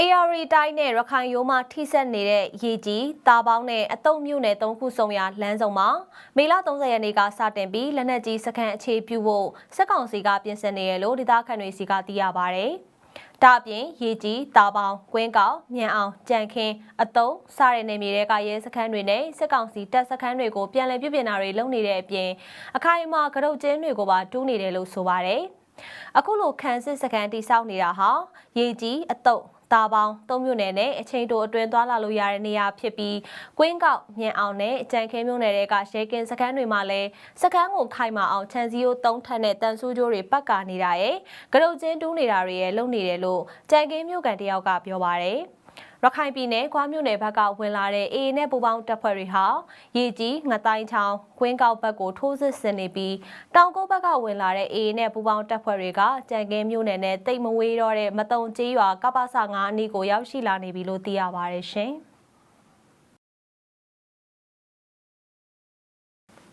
AR တိုင်းနဲ့ရခိုင်ရိုးမှထိစပ်နေတဲ့ရေကြီးတာပေါင်းနဲ့အတုံမြို့နယ်၃ခုစုံရာလမ်းစုံမှာမေလ30ရက်နေ့ကစတင်ပြီးလက်နက်ကြီးစခန်းအခြေပြုဖို့စက်ကောင်စီကပြင်ဆင်နေရလို့ဒေသခံတွေစီကသိရပါဗျ။ဒါအပြင်ရေကြီးတာပေါင်းကွင်းကောက်မြန်အောင်ကြံခင်းအတုံးစတဲ့နေမြေတွေကရဲစခန်းတွေနဲ့စက်ကောင်စီတပ်စခန်းတွေကိုပြန်လည်ပြုပြင်တာတွေလုပ်နေတဲ့အပြင်အခိုင်အမာကရုတ်ကျင်းတွေကိုပါတူးနေတယ်လို့ဆိုပါတယ်။အခုလိုခန်းစစ်စကန်တိစောက်နေတာဟာရေကြီးအတုပ် တာပေါင်းသုံးမြို့နယ်နဲ့အချိန်တိုအတွင်းသွားလာလို့ရတဲ့နေရာဖြစ်ပြီးကွင်းကောက်မြင်အောင်နဲ့ကြံခင်းမြို့နယ်တွေကရဲကင်းစခန်းတွေမှာလည်းစခန်းကိုခိုင်မာအောင်ခြံစည်းရိုးသုံးထပ်နဲ့တန်ဆူးကြိုးတွေပတ်ကာနေတာရဲ့ကရုတ်ချင်းတူးနေတာတွေရဲ့လုပ်နေတယ်လို့ကြံခင်းမြို့ကန်တယောက်ကပြောပါတယ် ရခိုင်ပြည်နယ်ကွာမြို့နယ်ဘက်ကဝင်လာတဲ့ AA နဲ့ပူပေါင်းတပ်ဖွဲ့တွေဟာရေကြီးငတိုင်းချောင်းကွင်းကောက်ဘက်ကိုထိုးစစ်ဆင်နေပြီးတောင်ကုန်းဘက်ကဝင်လာတဲ့ AA နဲ့ပူပေါင်းတပ်ဖွဲ့တွေကကြံကင်းမြို့နယ်နဲ့တိတ်မဝေးတော့တဲ့မတုံကျေးရွာကပ္ပစ9အနီးကိုရောက်ရှိလာနေပြီလို့သိရပါတယ်ရှင်။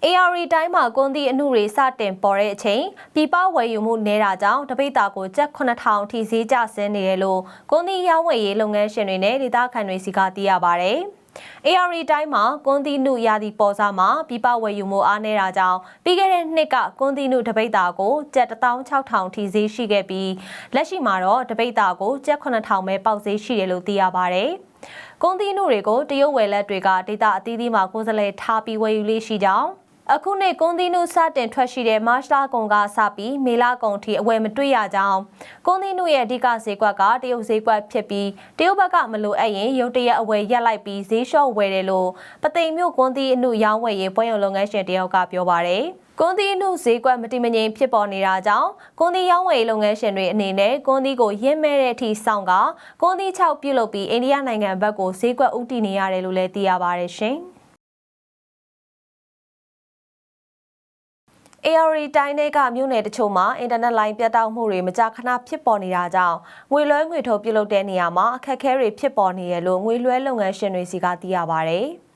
AR တိုင်းမှာကွန်တီအမှုတွေစတင်ပေါ်တဲ့အချိန်ပြပဝယ်ယူမှုနေတာကြောင့်တပိတ်တာကိုကျပ်9000ထိဈေးကျဆင်းနေတယ်လို့ကွန်တီရောင်းဝယ်ရေးလုပ်ငန်းရှင်တွေနဲ့ဒေသခံတွေစီကသိရပါဗျ။ AR တိုင်းမှာကွန်တီနုရာသီပေါ်စားမှာပြပဝယ်ယူမှုအားနေတာကြောင့်ပြီးခဲ့တဲ့နှစ်ကကွန်တီနုတပိတ်တာကိုကျပ်16000ထိဈေးရှိခဲ့ပြီးလက်ရှိမှာတော့တပိတ်တာကိုကျပ်9000ပဲပေါက်ဈေးရှိတယ်လို့သိရပါဗျ။ကွန်တီနုတွေကိုတရုတ်ဝယ်လက်တွေကဒေတာအသီးသီးမှာကိုယ်စားလှယ်ထားပြီးဝယ်ယူလေးရှိကြောင်း အခုနှစ်ကွန်တီနုစတင်ထွက်ရှိတဲ့မတ်လကုံကစပြီးမေလကုံထိအဝယ်မတွေ့ရကြောင်းကွန်တီနုရဲ့အဓိကဈေးကွက်ကတရုတ်ဈေးကွက်ဖြစ်ပြီးတရုတ်ဘက်ကမလိုအပ်ရင်ရုတ်တရက်အဝယ်ရက်လိုက်ပြီးဈေးလျှော့ဝယ်တယ်လို့ပသိမ်မြို့ကွန်တီအနုရောင်းဝယ်ရေးပွဲရုံလုပ်ငန်းရှင်တယောက်ကပြောပါတယ်ကွန်တီနုဈေးကွက်မတိမငြိမ်ဖြစ်ပေါ်နေတာကြောင့်ကွန်တီရောင်းဝယ်လုပ်ငန်းရှင်တွေအနေနဲ့ကွန်တီကိုရင်းမဲ့တဲ့အထိစောင့်ကကွန်တီ6ပြုတ်လုပ်ပြီးအိန္ဒိယနိုင်ငံဘက်ကိုဈေးကွက်ဥတည်နေရတယ်လို့လည်းသိရပါတယ်ရှင်။ AR တိုင်းတွေကမြို့နယ်တချို့မှာအင်တာနက်လိုင်းပြတ်တောက်မှုတွေမကြာခဏဖြစ်ပေါ်နေတာကြောင့်ငွေလွှဲငွေထုတ်ပြုလုပ်တဲ့နေရာမှာအခက်အခဲတွေဖြစ်ပေါ်နေရလို့ငွေလွှဲလုပ်ငန်းရှင်တွေစီကသိရပါဗျ။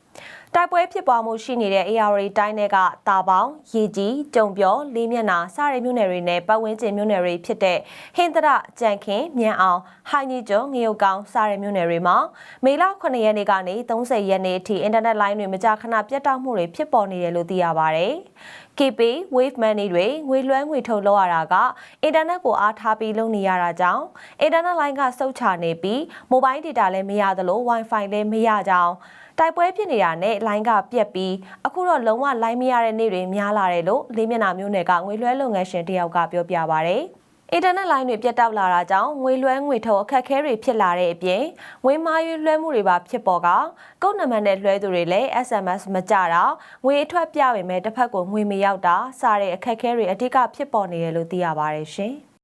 တိုက်ပွဲဖြစ်ပွားမှုရှိနေတဲ့ AR တိုင်းတွေကတာပေါင်း၊ရေကြီး၊ကြုံပြော၊လေးမျက်နှာစတဲ့မြို့နယ်တွေနဲ့ပတ်ဝန်းကျင်မြို့နယ်တွေဖြစ်တဲ့ဟင်္ဒရ၊ကြံခင်း၊မြန်အောင်၊ဟိုင်းကြီးကျွန်း၊ငရုတ်ကောင်းစတဲ့မြို့နယ်တွေမှာမေလ9ရက်နေ့ကနေ30ရက်နေ့အထိအင်တာနက်လိုင်းတွေမကြာခဏပြတ်တောက်မှုတွေဖြစ်ပေါ်နေတယ်လို့သိရပါဗျ။ KP Wave Money တွေငွေလွှဲငွေထုတ်လုပ်ရတာကအင်တာနက်ကိုအားထားပြီးလုပ်နေရတာကြောင့်အင်တာနက်လိုင်းကစုတ်ချနေပြီးမိုဘိုင်းဒေတာလည်းမရသလို Wi-Fi လည်းမရကြောင်း တိုက်ပွဲဖြစ်နေတာနဲ့လိုင်းကပြက်ပြီးအခုတော့လုံးဝလိုင်းမရတဲ့နေ့တွေများလာတယ်လို့လေးမျက်နှာမျိုးနယ်ကငွေလွှဲလုပ်ငန်းရှင်တယောက်ကပြောပြပါဗျ။အင်တာနက်လိုင်းတွေပြတ်တောက်လာတာကြောင့်ငွေလွှဲငွေထုတ်အခက်အခဲတွေဖြစ်လာတဲ့အပြင်ငွေမားရွေးလွှဲမှုတွေပါဖြစ်ပေါ်ကကုတ်နံပါတ်နဲ့လွှဲသူတွေလည်း SMS မကြတာငွေအထွက်ပြပေမဲ့တစ်ဖက်ကိုငွေမရောက်တာစတဲ့အခက်အခဲတွေအဓိကဖြစ်ပေါ်နေတယ်လို့သိရပါတယ်ရှင်။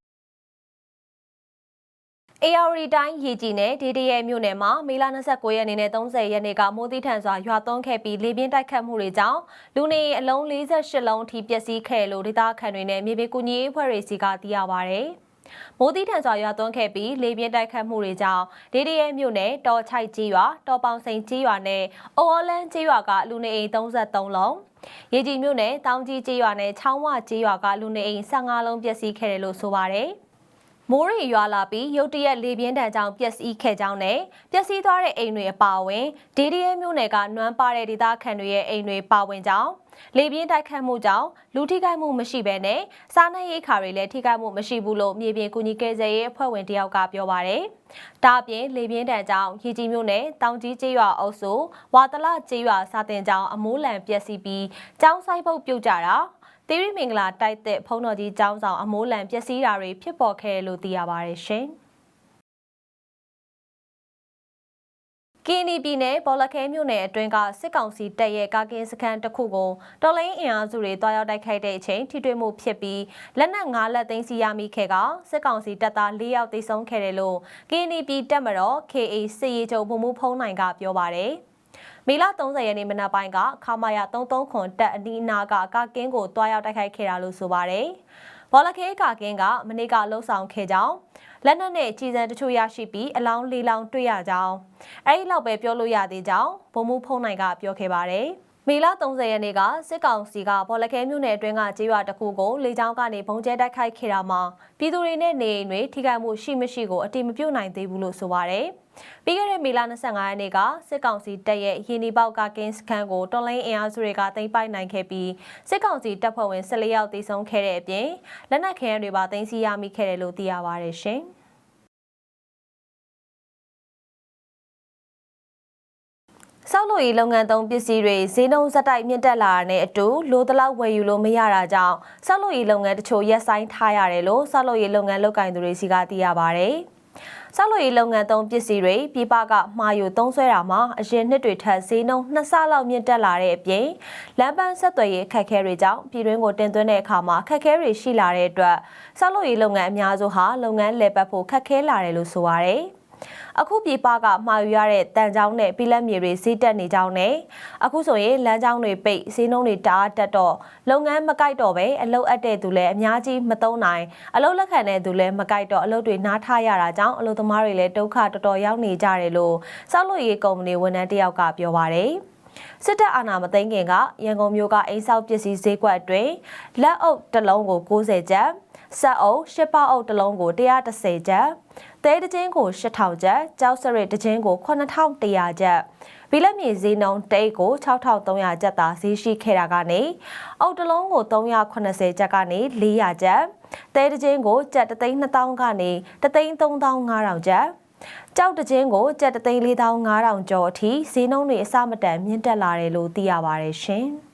AR တိုင်းရေကြီးနဲ့ဒေဒီရဲမြို့နယ်မှာမေလ29ရက်နေ့နဲ့30ရက်နေ့ကမိုးတိထန်စွာရွာသွန်းခဲ့ပြီးလေပြင်းတိုက်ခတ်မှုတွေကြောင့်လူနေအလုံး48လုံးထိပျက်စီးခဲ့လို့ဒေသခံတွေနဲ့မြေပြင်ကူညီရေးအဖွဲ့တွေစီကသိရပါဗျ။မိုးတိထန်စွာရွာသွန်းခဲ့ပြီးလေပြင်းတိုက်ခတ်မှုတွေကြောင့်ဒေဒီရဲမြို့နယ်တော်ချိုက်ကြီးရွာတော်ပေါင်စိန်ကြီးရွာနဲ့အိုအော်လန်းကြီးရွာကလူနေအိမ်33လုံးရေကြီးမြို့နယ်တောင်ကြီးကြီးရွာနဲ့ချောင်းဝကြီးရွာကလူနေအိမ်15လုံးပျက်စီးခဲ့တယ်လို့ဆိုပါတယ်။ မိုးရီရွာလာပြီးရုတ်တရက်လေပြင်းတန်ကြောင့်ပျက်စီးခဲ့ကြောင်းနဲ့ပျက်စီးသွားတဲ့အိမ်တွေအပါအဝင်ဒေဒီရဲမြို့နယ်ကနွမ်းပါတဲ့ဒေသခံတွေရဲ့အိမ်တွေပါဝင်ကြောင်းလေပြင်းတိုက်ခတ်မှုကြောင့်လူထိခိုက်မှုမရှိဘဲနဲ့စားနပ်ရိက္ခာတွေလည်းထိခိုက်မှုမရှိဘူးလို့မြေပြင်ကူညီကယ်ဆယ်ရေးအဖွဲ့ဝင်တယောက်ကပြောပါတယ်။ဒါအပြင်လေပြင်းတန်ကြောင့်ရီကြီးမြို့နယ်တောင်ကြီးကျေးရွာအုပ်စုဝါတလကျေးရွာစာတင်ကျောင်းအမိုးလံပျက်စီးပြီးကျောင်းဆိုင်ပုတ်ပြုတ်ကြတာ သီရိမင်္ဂလာတိုက်တဲ့ဖုံတော်ကြီးကျောင်းဆောင်အမိုးလံပျက်စီးတာတွေဖြစ်ပေါ်ခဲ့လို့သိရပါတယ်ရှင်။ကီနီပြည်နယ်ပေါ်လခဲမြို့နယ်အတွင်းကစစ်ကောင်စီတပ်ရဲ့ကာကင်းစခန်းတစ်ခုကိုတော်လိုင်းအင်အားစုတွေတွားရောက်တိုက်ခိုက်တဲ့အချိန်ထိတွေ့မှုဖြစ်ပြီးလက်နက်၅လက်သိမ်းစီရမိခဲ့ကစစ်ကောင်စီတပ်သား၄ယောက်သေဆုံးခဲ့တယ်လို့ကီနီပြည်တပ်မတော် KA စစ်ရေးချုပ်ဗိုလ်မှူးဖုံးနိုင်ကပြောပါတယ်။ မေလ30ရက်နေ့မနက်ပိုင်းကခမာယာ33ခွန်တက်အနီးအနားကကာကင်းကိုတွားရောက်တိုက်ခိုက်ခဲ့တာလို့ဆိုပါတယ်။ဘောလခဲကာကင်းကမနေ့ကလှုပ်ဆောင်ခဲ့ကြောင်းလက်နက်နဲ့ကြီးစံတချို့ရရှိပြီးအလောင်းလေးလောင်းတွေ့ရကြောင်းအဲဒီလောက်ပဲပြောလို့ရသေးကြောင်းဗိုလ်မှူးဖုံးနိုင်ကပြောခဲ့ပါတယ်။ မေမေလ30ရက်နေ့ကစစ်ကောင်စီကဘော်လခဲမြို့နယ်အတွင်းကကြေးရွာတစ်ခုကိုလေကြောင်းကနေဘုံကျဲတိုက်ခိုက်ခဲ့တာမှာပြည်သူတွေနဲ့နေအိမ်တွေထိခိုက်မှုရှိမရှိကိုအတိမပြုတ်နိုင်သေးဘူးလို့ဆိုပါရယ်။ပြီးခဲ့တဲ့မေလ25ရက်နေ့ကစစ်ကောင်စီတပ်ရဲ့ရင်းဒီပေါက်ကကင်းစခန်းကိုတော်လိုင်းအင်အားစုတွေကသိမ်းပိုက်နိုင်ခဲ့ပြီးစစ်ကောင်စီတပ်ဖွဲ့ဝင်14ယောက်သေဆုံးခဲ့တဲ့အပြင်လက်နက်ခဲယမ်းတွေပါသိမ်းဆည်းရမိခဲ့တယ်လို့သိရပါရယ်ရှင်။ ဆောက်လုပ်ရေးလုပ်ငန်းသုံးပစ္စည်းတွေဈေးနှုန်းဇက်တိုက်မြင့်တက်လာတာနဲ့အတူလိုတလောက်ဝယ်ယူလို့မရတာကြောင့်ဆောက်လုပ်ရေးလုပ်ငန်းတချို့ရပ်ဆိုင်းထားရတယ်လို့ဆောက်လုပ်ရေးလုပ်ငန်းလုပ်ကိုင်သူတွေစီကသိရပါဗျ။ဆောက်လုပ်ရေးလုပ်ငန်းသုံးပစ္စည်းတွေပြည်ပကမှာယူသုံးဆွဲတာမှာအရင်နှစ်တွေထက်ဈေးနှုန်းနှစ်ဆလောက်မြင့်တက်လာတဲ့အပြင်လမ်းပန်းဆက်သွယ်ရေးအခက်အခဲတွေကြောင့်ပြည်တွင်းကိုတင်သွင်းတဲ့အခါမှာအခက်အခဲတွေရှိလာတဲ့အတွက်ဆောက်လုပ်ရေးလုပ်ငန်းအများစုဟာလုပ်ငန်းလည်ပတ်ဖို့ခက်ခဲလာတယ်လို့ဆိုပါရယ်။ အခုပြည်ပကမှာယူရတဲ့တန်ချောင်းနဲ့ပြလက်မြေတွေဈေးတက်နေကြောင်းနဲ့အခုဆိုရင်လမ်းကြောင်းတွေပိတ်ဈေးနှုန်းတွေတအားတက်တော့လုပ်ငန်းမကိုက်တော့ပဲအလုပ်အပ်တဲ့သူလည်းအများကြီးမသုံးနိုင်အလုပ်လက်ခံတဲ့သူလည်းမကိုက်တော့အလုပ်တွေနားထားရတာကြောင့်အလုပ်သမားတွေလည်းဒုက္ခတော်တော်ရောက်နေကြတယ်လို့စောက်လို့ရေးကုမ္ပဏီဝန်ထမ်းတယောက်ကပြောပါတယ်စစ်တပ်အာဏာမသိမ်းခင်ကရန်ကုန်မြို့ကအိမ်ဆောက်ပစ္စည်းဈေးကွက်အတွင်းလက်အုပ်တစ်လုံးကို90ကျပ်ဆက်အုပ်ရှစ်ပေါအုပ်တစ်လုံးကို130ကျပ် သဲတချင်းကို8000ကျပ်ကြောက်စရစ်တချင်းကို9100ကျပ်ဘီလက်မြေဈေးနှုန်းတိတ်ကို6300ကျပ်သာဈေးရှိခဲ့တာကနေအုပ်တလုံးကို380ကျပ်ကနေ400ကျပ်သဲတချင်းကိုကျပ်33000ကနေ33500ကျပ်ကြောက်တချင်းကိုကျပ်34500ကျော်အထိဈေးနှုန်းတွေအဆမတန်မြင့်တက်လာတယ်လို့သိရပါတယ်ရှင်။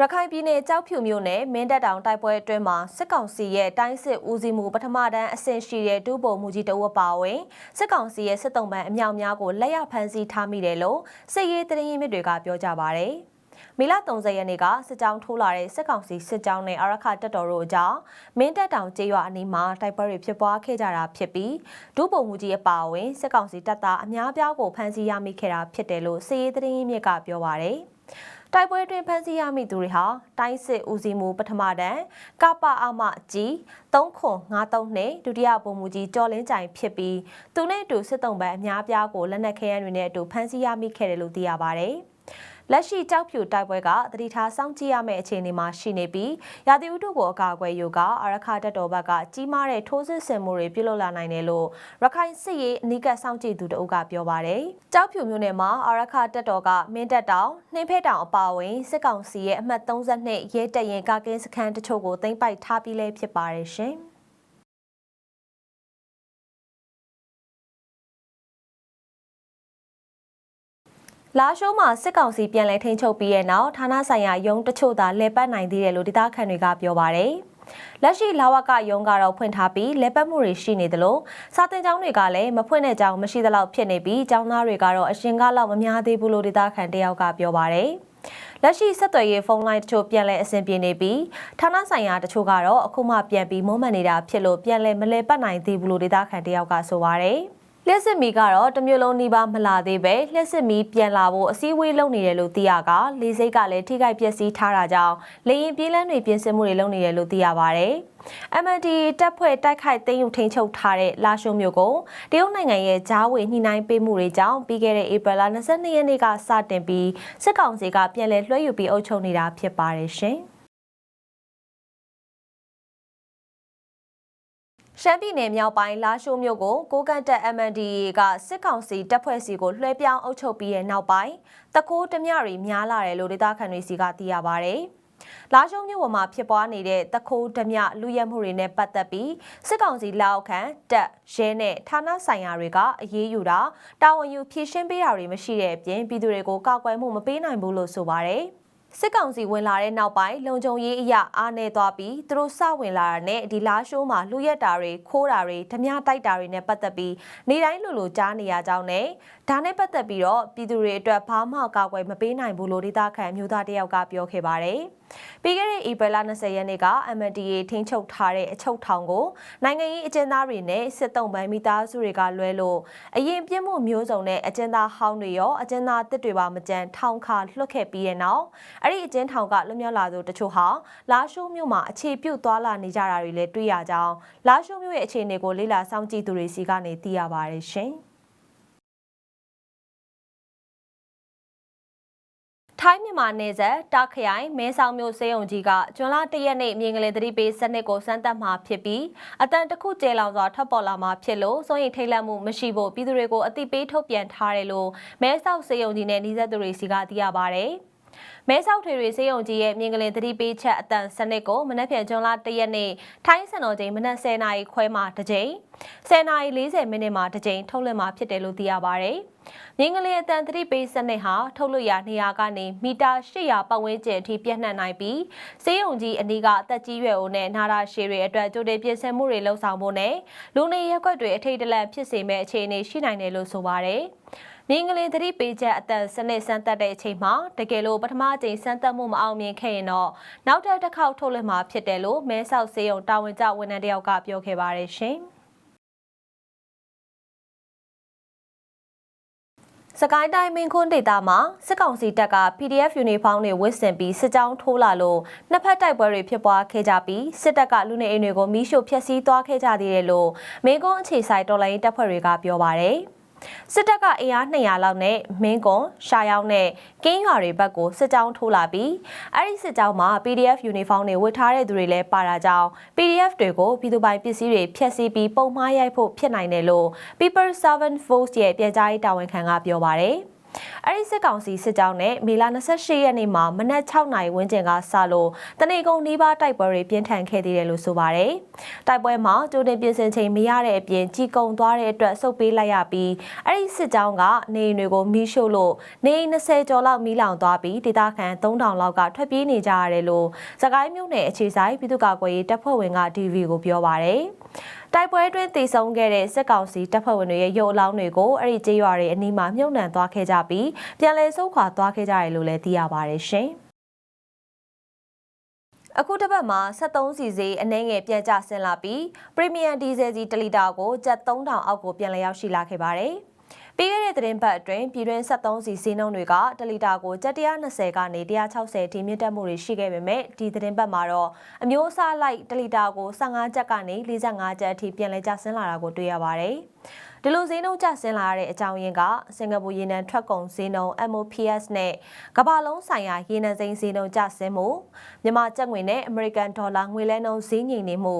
ရခိုင်ပြည်နယ်ကြောက်ဖြူမြို့နယ်မင်းတပ်တောင်တိုက်ပွဲအတွင်းမှာစစ်ကောင်စီရဲ့တိုင်းစစ်ဦးစီးမှုပထမတန်းအဆင့်ရှိတဲ့ဒုဗိုလ်မှူးကြီးတအုပ်ပါဝင်စစ်ကောင်စီရဲ့စစ်တုံးပန်းအမြောက်များကိုလက်ရဖမ်းဆီးထားမိတယ်လို့စစ်ရေးတရင်ရင်မြစ်တွေကပြောကြပါဗျ။မီလ30ရက်နေ့ကစစ်ကြောင်းထိုးလာတဲ့စစ်ကောင်စီစစ်ကြောင်းနဲ့အရခတပ်တော်တို့အကြားမင်းတပ်တောင်ကျေးရွာအနီးမှာတိုက်ပွဲတွေဖြစ်ပွားခဲ့ကြတာဖြစ်ပြီးဒုဗိုလ်မှူးကြီးအပါအဝင်စစ်ကောင်စီတပ်သားအများပြားကိုဖမ်းဆီးရမိခဲ့တာဖြစ်တယ်လို့စစ်ရေးတရင်ရင်မြစ်ကပြောပါဗျ။ တိုက်ပွဲတွင်ဖမ်းဆီးရမိသူတွေဟာတိုင်းစစ်ဦးစီးမှုပထမတန်းကပအမကြီး3953နဲ့ဒုတိယဗိုလ်မှူးကြီးကျော်လင်းကြိုင်ဖြစ်ပြီးသူနဲ့အတူစစ်တုံးပန်းအများပြားကိုလက်နက်ခဲယမ်းတွေနဲ့အတူဖမ်းဆီးရမိခဲ့တယ်လို့သိရပါဗျ။ လက်ရှိကြောက်ဖြူတိုက်ပွဲကတတိထားစောင့်ကြည့်ရမယ့်အခြေအနေမှာရှိနေပြီးရာသီဥတုကိုအကာအကွယ်ယူကအရခတက်တော်ဘက်ကကြီးမားတဲ့ထိုးစစ်ဆင်မှုတွေပြုလုပ်လာနိုင်တယ်လို့ရခိုင်စစ်ရေးအနီးကပ်စောင့်ကြည့်သူတအုပ်ကပြောပါတယ်။ကြောက်ဖြူမြို့နယ်မှာအရခတက်တော်ကမင်းတက်တောင်နှင်းဖဲတောင်အပါအဝင်စစ်ကောင်စီရဲ့အမှတ်32ရဲတပ်ရင်ကာကင်းစခန်းတချို့ကိုသိမ်းပိုက်ထားပြီးလဲဖြစ်ပါတယ်ရှင်။ လာရှိုးမှာစစ်ကောင်စီပြန်လည်ထိန်းချုပ်ပြီးတဲ့နောက်ဌာနဆိုင်ရာရုံးတချို့သာလဲပတ်နိုင်သေးတယ်လို့ဒေသခံတွေကပြောပါတယ်။လက်ရှိလာဝကရုံးကတော့ဖွင့်ထားပြီးလဲပတ်မှုတွေရှိနေသလိုစာတင်ကျောင်းတွေကလည်းမဖွင့်တဲ့ကျောင်းမရှိသလောက်ဖြစ်နေပြီးကျောင်းသားတွေကတော့အရှင်ကလောက်မများသေးဘူးလို့ဒေသခံတယောက်ကပြောပါတယ်။လက်ရှိဆက်သွယ်ရေးဖုန်းလိုင်းတချို့ပြန်လဲအဆင်ပြေနေပြီးဌာနဆိုင်ရာတချို့ကတော့အခုမှပြန်ပြီးမုံမှန်နေတာဖြစ်လို့ပြန်လဲမလဲပတ်နိုင်သေးဘူးလို့ဒေသခံတယောက်ကဆိုပါတယ်။ လျှက်စစ်မီကတော့တမျိုးလုံးနှီးပါမလာသေးပဲလျှက်စစ်မီပြန်လာဖို့အစည်းအဝေးလုပ်နေတယ်လို့သိရကလေးစိတ်ကလည်းထိခိုက်ပျက်စီးထားတာကြောင့်လေရင်ပြေးလန်းတွေပြင်ဆင်မှုတွေလုပ်နေတယ်လို့သိရပါဗျ။ MND တပ်ဖွဲ့တိုက်ခိုက်သိမ်းယူထိန်းချုပ်ထားတဲ့လာရှုံမျိုးကိုတရုတ်နိုင်ငံရဲ့ဂျားဝေညှိနှိုင်းပေးမှုတွေကြောင့်ပြီးခဲ့တဲ့ဧပြီလ22ရက်နေ့ကစတင်ပြီးစစ်ကောင်စီကပြန်လည်လွှဲယူပြီးအုပ်ချုပ်နေတာဖြစ်ပါတယ်ရှင်။ ရှမ်းပြည်နယ်မြောက်ပိုင်းလာရှိုးမြို့ကိုကိုကန့်တက် MNDA ကစစ်ကောင်စီတပ်ဖွဲ့စီကိုလွှဲပြောင်းအုပ်ချုပ်ပြီးတဲ့နောက်ပိုင်းတကိုးတမျှတွေများလာတယ်လို့ဒေသခံတွေစီကသိရပါဗျ။လာရှုံမြို့ပေါ်မှာဖြစ်ပွားနေတဲ့တခိုးဓမြလူရဲမှုတွေနဲ့ပတ်သက်ပြီးစစ်ကောင်စီလက်အောက်ခံတပ်ရဲနဲ့ဌာနဆိုင်ရာတွေကအရေးယူတာတာဝန်ယူဖြည့်ရှင်းပေးတာတွေမရှိတဲ့အပြင်ပြည်သူတွေကိုကောက်ကွယ်မှုမပေးနိုင်ဘူးလို့ဆိုပါတယ်။ စစ်ကောင်စီဝင်လာတဲ့နောက်ပိုင်းလုံခြုံရေးအရာအားနေသွားပြီးသူတို့စဝင်လာတာနဲ့ဒီလားရှိုးမှာလူရက်တာတွေခိုးတာတွေဓမြတိုက်တာတွေနဲ့ပတ်သက်ပြီးနေတိုင်းလိုလိုကြားနေရကြောင်းနဲ့ဒါနဲ့ပတ်သက်ပြီးတော့ပြည်သူတွေအတွက်ဘာမှကာကွယ်မပေးနိုင်ဘူးလို့ဒေသခံမျိုးသားတယောက်ကပြောခဲ့ပါတယ်။ပြီးခဲ့တဲ့ဧပြီလ20ရက်နေ့က MNDA ထိန်းချုပ်ထားတဲ့အချုပ်ထောင်ကိုနိုင်ငံရေးအကျဉ်းသားတွေနဲ့စစ်တုံးပန်းမိသားစုတွေကလွဲလို့အရင်ပြစ်မှုမျိုးစုံနဲ့အကျဉ်းသားဟောင်းတွေရောအကျဉ်းသားတစ်တွေပါမကြမ်းထောင်ခါလွှတ်ခဲ့ပြီးတဲ့နောက်အဲ့ဒီအကျဉ်းထောင်ကလွတ်မြောက်လာသူတချို့ဟာလာရှိုးမြို့မှာအခြေပြုတ်သွားလာနေကြတာတွေလည်းတွေ့ရကြောင်းလာရှိုးမြို့ရဲ့အခြေအနေကိုလေ့လာစောင့်ကြည့်သူတွေစီကနေသိရပါတယ်ရှင်။ ထိုင်းမြန်မာနယ်စပ်တာခရိုင်မဲဆောက်မြို့စေယုံကြီးကကျွန်းလ၁ရက်နေ့မြင်းကလေးသတိပေးစနစ်ကိုစမ်းသပ်မှာဖြစ်ပြီးအတန်တစ်ခုကျဲလောင်စွာထပ်ပေါ်လာမှာဖြစ်လို့စိုးရိမ်ထိတ်လန့်မှုမရှိဖို့ပြည်သူတွေကိုအသိပေးထုတ်ပြန်ထားတယ်လို့မဲဆောက်စေယုံကြီးနဲ့နှီးဆက်သူတွေစီကသိရပါဗျ။ မဲဆောက်ထွေတွေစေယုံကြီးရဲ့မြင်းကလေးသတိပေးချက်အတန်စနစ်ကိုမနက်ဖြန်ကျွန်းလ၁ရက်နေ့ထိုင်းစံတော်ချိန်မနက်10:00နာရီခွဲမှာတစ်ကြိမ်10:40မိနစ်မှာတစ်ကြိမ်ထုတ်လွှင့်မှာဖြစ်တယ်လို့သိရပါဗျ။မြင်းကလေးအတန်သတိပေးစနစ်ဟာထုတ်လွှင့်ရာနေရာကနေမီတာ800ပတ်ဝန်းကျင်အထိပြန့်နှံ့နိုင်ပြီးစေယုံကြီးအနီးကအသက်ကြီးရွယ်အိုနဲ့နာတာရှည်တွေအတွက်ကြိုတင်ပြင်ဆင်မှုတွေလှုပ်ဆောင်ဖို့နဲ့လူနေရက်ွက်တွေအထိတ်တလန့်ဖြစ်စေမဲ့အခြေအနေရှိနိုင်တယ်လို့ဆိုပါဗျ။ မြင်းကလေးသတိပေးချက်အသက်စနစ်စမ်းသပ်တဲ့အချိန်မှာတကယ်လို့ပထမအကြိမ်စမ်းသပ်မှုမအောင်မြင်ခဲ့ရင်တော့နောက်ထပ်တစ်ခေါက်ထုတ်လွှင့်မှာဖြစ်တယ်လို့မဲဆောက်စေယုံတာဝန်ကျဝန်ထမ်းတယောက်ကပြောခဲ့ပါတယ်ရှင်။စကိုင်းတိုင်းမင်းခွန်းဒေတာမှာစစ်ကောင်စီတပ်က PDF ယူနီဖောင်းတွေဝတ်ဆင်ပြီးစစ်ကြောင်းထိုးလာလို့နှစ်ဖက်တိုက်ပွဲတွေဖြစ်ပွားခဲ့ကြပြီးစစ်တပ်ကလူနေအိမ်တွေကိုမိရှို့ဖျက်ဆီးသွားခဲ့ကြသေးတယ်လို့မင်းကွန်းအခြေဆိုင်တော်လိုင်းတပ်ဖွဲ့တွေကပြောပါရယ်။ စစ်တပ်ကအင်အား200လောက်နဲ့မင်းကွန်ရှာယောင်းနဲ့ကင်းရွာတွေဘက်ကိုစစ်ကြောင်းထိုးလာပြီးအဲ့ဒီစစ်ကြောင်းမှာ PDF uniform တွေဝတ်ထားတဲ့သူတွေလည်းပါတာကြောင့် PDF တွေကိုပြည်သူပိုင်ပစ္စည်းတွေဖျက်ဆီးပြီးပုံမှားရိုက်ဖို့ဖြစ်နိုင်တယ်လို့ People Servant Force ရဲ့ပြည်ကြားရေးတာဝန်ခံကပြောပါတယ်။ အဲ့ဒီစစ်ကောင်စီစစ်ကြောင်းနဲ့မေလ28ရက်နေ့မှာမနက်6နာရီဝန်းကျင်ကစလို့တနေကုန်နီးပါးတိုက်ပွဲတွေပြင်းထန်ခဲ့သေးတယ်လို့ဆိုပါတယ်။တိုက်ပွဲမှာကြိုတင်ပြင်ဆင်ချိန်မရတဲ့အပြင်ကြီးကုံသွားတဲ့အတွက်စုပ်ပေးလိုက်ရပြီးအဲ့ဒီစစ်ကြောင်းကနေအိမ်တွေကိုမီးရှို့လို့နေအိမ်20ကျော်လောက်မီးလောင်သွားပြီးဒေသခံ3000လောက်ကထွက်ပြေးနေကြရတယ်လို့စကိုင်းမြို့နယ်အခြေဆိုင်ပြည်သူ့ကာကွယ်ရေးတပ်ဖွဲ့ဝင်က DV ကိုပြောပါတယ်။ တိုက်ပွဲတွင်တည်ဆုံခဲ့တဲ့စစ်ကောင်စီတပ်ဖွဲ့ဝင်တွေရဲ့ရုပ်အလောင်းတွေကိုအဲ့ဒီကျေးရွာတွေအနီးမှာမြုပ်နှံသွားခဲ့ကြပြီးပြန်လည်ဆုတ်ခွာသွားခဲ့ကြတယ်လို့လည်းသိရပါတယ်ရှင်။အခုတစ်ပတ်မှာ73စီစီအနှဲငယ်ပြန်ကျဆင်းလာပြီးပရီမီယံဒီဇယ်စီ1လီတာကိုကျပ်3000အောက်ကိုပြန်လည်ရောက်ရှိလာခဲ့ပါတယ်။ ပြီးခဲ့တဲ့သတင်းပတ်အတွင်းပြည်တွင်း73စီဈေးနှုန်းတွေကတလီတာကို720ကနေ160ထိမြင့်တက်မှုတွေရှိခဲ့ပေမဲ့ဒီသတင်းပတ်မှာတော့အမျိုးအစားလိုက်တလီတာကို15ကျပ်ကနေ45ကျပ်အထိပြန်လည်ကျဆင်းလာတာကိုတွေ့ရပါတယ်။ ဒီလိုဈေးနှုန်းကျဆင်းလာတဲ့အကြောင်းရင်းကစင်ကာပူရေနံထွက်ကုန်ဈေးနှုန်း MOPS နဲ့ကမ္ဘာလုံးဆိုင်ရာရေနံစိမ်းဈေးနှုန်းကျဆင်းမှုမြန်မာကျပ်ငွေနဲ့အမေရိကန်ဒေါ်လာငွေလဲနှုန်းဈေးငြိမ်နေမှု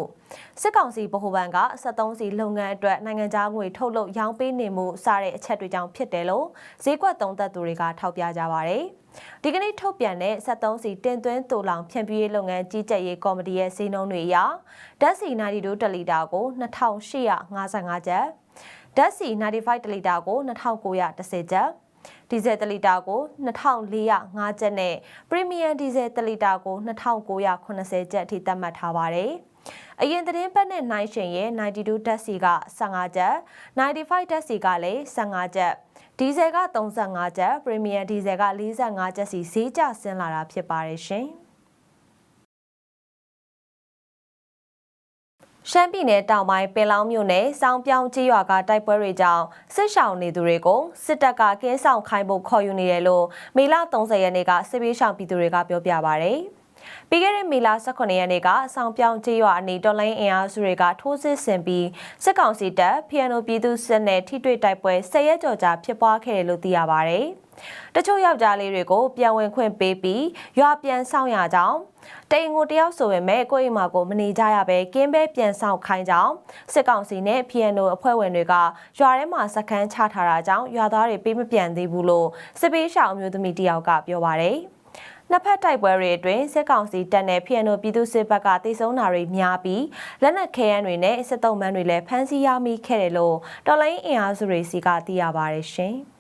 စစ်ကောင်စီဗဟိုဘဏ်က73စီလုပ်ငန်းအတွက်နိုင်ငံခြားငွေထုတ်လုပ်ရောင်းပေးနေမှုစတဲ့အချက်တွေကြောင့်ဖြစ်တယ်လို့ဈေးကွက်သုံးသပ်သူတွေကထောက်ပြကြပါတယ်။ဒီကနေ့ထုတ်ပြန်တဲ့73စီတင်သွင်းတူလောင်ဖြန့်ဖြူးရေးလုပ်ငန်းကြီးကြပ်ရေးကော်မတီရဲ့ဈေးနှုန်းတွေအရဓာတ်ဆီ92တလီတာကို2855ကျပ် ဓာတ်ဆီ95လီတာကို2910ကျပ်ဒီဇယ်1လီတာကို2405ကျပ်နဲ့ပရီမီယံဒီဇယ်1လီတာကို2980ကျပ်အထိသတ်မှတ်ထားပါတယ်။အရင်သတင်းပတ်နဲ့နိုင်ရှင်ရဲ့92ဓာတ်ဆီက15ကျပ်95ဓာတ်ဆီကလည်း15ကျပ်ဒီဇယ်က35ကျပ်ပရီမီယံဒီဇယ်က45ကျပ်စီဈေးကျဆင်းလာတာဖြစ်ပါတယ်ရှင်။ ရှမ်းပြည်နယ်တောင်ပိုင်းပင်လောင်းမြို့နယ်စောင်းပြောင်းကြီးရွာကတိုက်ပွဲတွေကြောင့်စစ်ရှောင်နေသူတွေကိုစစ်တပ်ကကင်းဆောင်ခိုင်းဖို့ခေါ်ယူနေတယ်လို့မေလ30ရက်နေ့ကစစ်ပေးရှောင်ပြည်သူတွေကပြောပြပါဗျ။ ပြီးခဲ့တဲ့မေလ18ရက်နေ့ကဆောင်းပြောင်းကျေးရွာအနီတော်လိုင်းအင်အားစုတွေကထိုးစစ်ဆင်ပြီးစစ်ကောင်စီတပ်ဖီယန်နိုပြည်သူစစ်နဲ့ထိတွေ့တိုက်ပွဲ၁၀ရက်ကျော်ကြာဖြစ်ပွားခဲ့တယ်လို့သိရပါဗျ။တချို့ယောက်ျားလေးတွေကိုပြန်ဝင်ခွင့်ပေးပြီးရွာပြန်ဆောင်ရကြောင်းတိန်ကိုတယောက်ဆိုပေမဲ့ကိုယ့်အိမ်မှာကိုမနေကြရပဲကင်းပဲပြန်ဆောင်ခိုင်းကြောင်းစစ်ကောင်စီနဲ့ PNO အဖွဲ့ဝင်တွေကရွာထဲမှာစခန်းချထားတာကြောင့်ရွာသားတွေပေးမပြန်သေးဘူးလို့စစ်ပေးရှောင်အမျိုးသမီးတယောက်ကပြောပါတယ် နှစ်ဖက်တိုက်ပွဲတွေအတွင်းစစ်ကောင်စီတပ်နဲ့ PNO ပြည်သူစစ်ဘက်ကတိတ်ဆုံးတာတွေများပြီးလက်နက်ခဲယမ်းတွေနဲ့စစ်တုံးမန်းတွေလည်းဖမ်းဆီးရမိခဲ့တယ်လို့တော်လိုင်းအင်အားစုတွေစီကသိရပါတယ်ရှင်။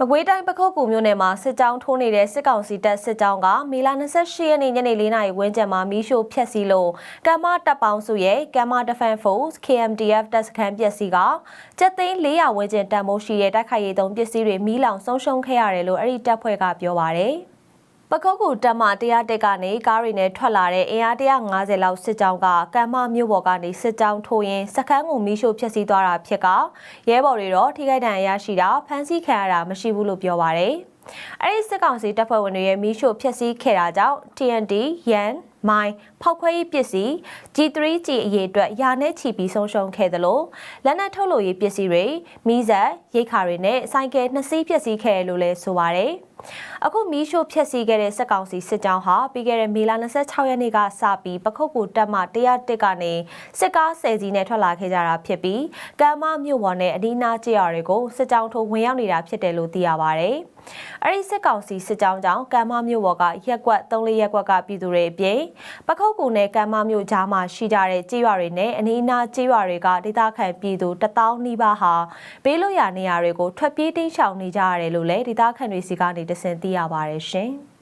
မကွေးတိုင်းပခုတ်ကူမြို့နယ်မှာစစ်ကြောင်းထိုးနေတဲ့စစ်ကောင်စီတပ်စစ်ကြောင်းကမေလ28ရက်နေ့ညနေ4နာရီဝန်းကျင်မှာမီးရှို့ဖျက်ဆီးလို့ကမ်မတပ်ပေါင်းစုရဲ့ကမ်မ Defense Force KMDF တပ်စခန်းပျက်စီးကကျက်သိန်း400ဝန်းကျင်တန်ဖိုးရှိတဲ့တိုက်ခိုက်ရေးသုံးပစ္စည်းတွေမီးလောင်ဆုံးရှုံးခဲ့ရတယ်လို့အဲ့ဒီတပ်ဖွဲ့ကပြောပါတယ်။ ပကုတ်ကူတက်မတရားတက်ကနေကားတွေနဲ့ထွက်လာတဲ့အင်အား150လောက်စစ်ကြောင်းကကမ်းမမြို့ပေါ်ကနေစစ်ကြောင်းထိုးရင်စခန်းကိုမီးရှို့ဖျက်ဆီးသွားတာဖြစ်ကရဲဘော်တွေတော့ထိခိုက်ဒဏ်ရာရရှိတာဖမ်းဆီးခံရတာမရှိဘူးလို့ပြောပါရယ်။အဲဒီစစ်ကောင်စီတပ်ဖွဲ့ဝင်တွေရဲ့မီးရှို့ဖျက်ဆီးခဲ့တာကြောင့် TNT, Yan, မိုင်းဖောက်ခွဲရေးပစ္စည်း G3G အရေးအတွက်ယာနဲ့ချီပြီးဆုံးရှုံးခဲ့သလိုလက်နက်ထုတ်လုပ်ရေးပစ္စည်းတွေမီးစက်ရိတ်ခါတွေနဲ့ဆိုင်ကယ်နှစ်စီးပျက်စီးခဲ့တယ်လို့လည်းဆိုပါတယ်။ အခုမီးရှို့ဖျက်ဆီးခဲ့တဲ့စက်ကောင်စီစစ်ကြောင်းဟာပြီးခဲ့တဲ့မေလ26ရက်နေ့ကစပြီးပခုတ်ကူတပ်မှ101ကနေစစ်ကား10စီးနဲ့ထွက်လာခဲ့ကြတာဖြစ်ပြီးကမ်းမမြို့ပေါ်နဲ့အဒီနာကြေးရွာတွေကိုစစ်ကြောင်းထိုးဝင်ရောက်နေတာဖြစ်တယ်လို့သိရပါတယ်။အဲဒီစစ်ကောင်စီစစ်ကြောင်းကြောင့်ကမ်းမမြို့ပေါ်ကရက်ကွက်3-4ရက်ကွက်ကပြည်သူတွေအပြင်ပခုတ်ကူနဲ့ကမ်းမမြို့ကြားမှာရှိကြတဲ့ကြေးရွာတွေနဲ့အနီးအနားကြေးရွာတွေကဒေသခံပြည်သူ1000နီးပါးဟာဘေးလွတ်ရာနေရာတွေကိုထွက်ပြေးတိမ်းရှောင်နေကြရတယ်လို့လည်းဒေသခံတွေစီကနေတစင်သိရပါတယ်ရှင်။